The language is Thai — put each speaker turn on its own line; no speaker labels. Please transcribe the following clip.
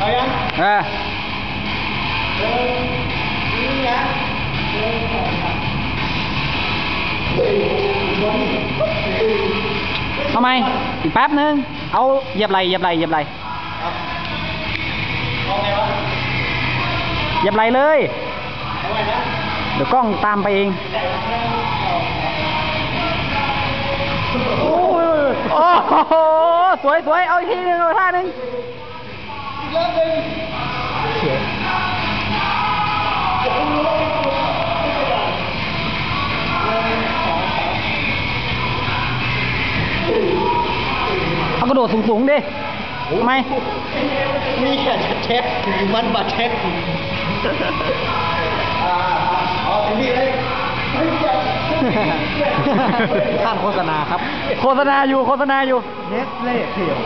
เอายัง
เออ
เดินะเดินสองสามเฮ้ยวัน
ทำไม อีกแป๊บนึง เอาเหยียบไหลเหยียบไหลเหยียบไหล
เอาไงวะ
เหยียบไหลเลย
เอาไงนะ
เดี๋ยวกล้องตามไปเอง
โอ้
โอ้โหสวยสวยเอาอีกทีหนึงเอาท่าหนึง กระโดดสูงๆดิทำไม
นี่แค่เช็ดมันบาเช็ดอ่าเอาถึงนี่เลยเฮ้ยอย่า
ท่านโฆษณาครับ โฆษณาอยู่ โฆษณาอยู่
เน็ตเล่เขียว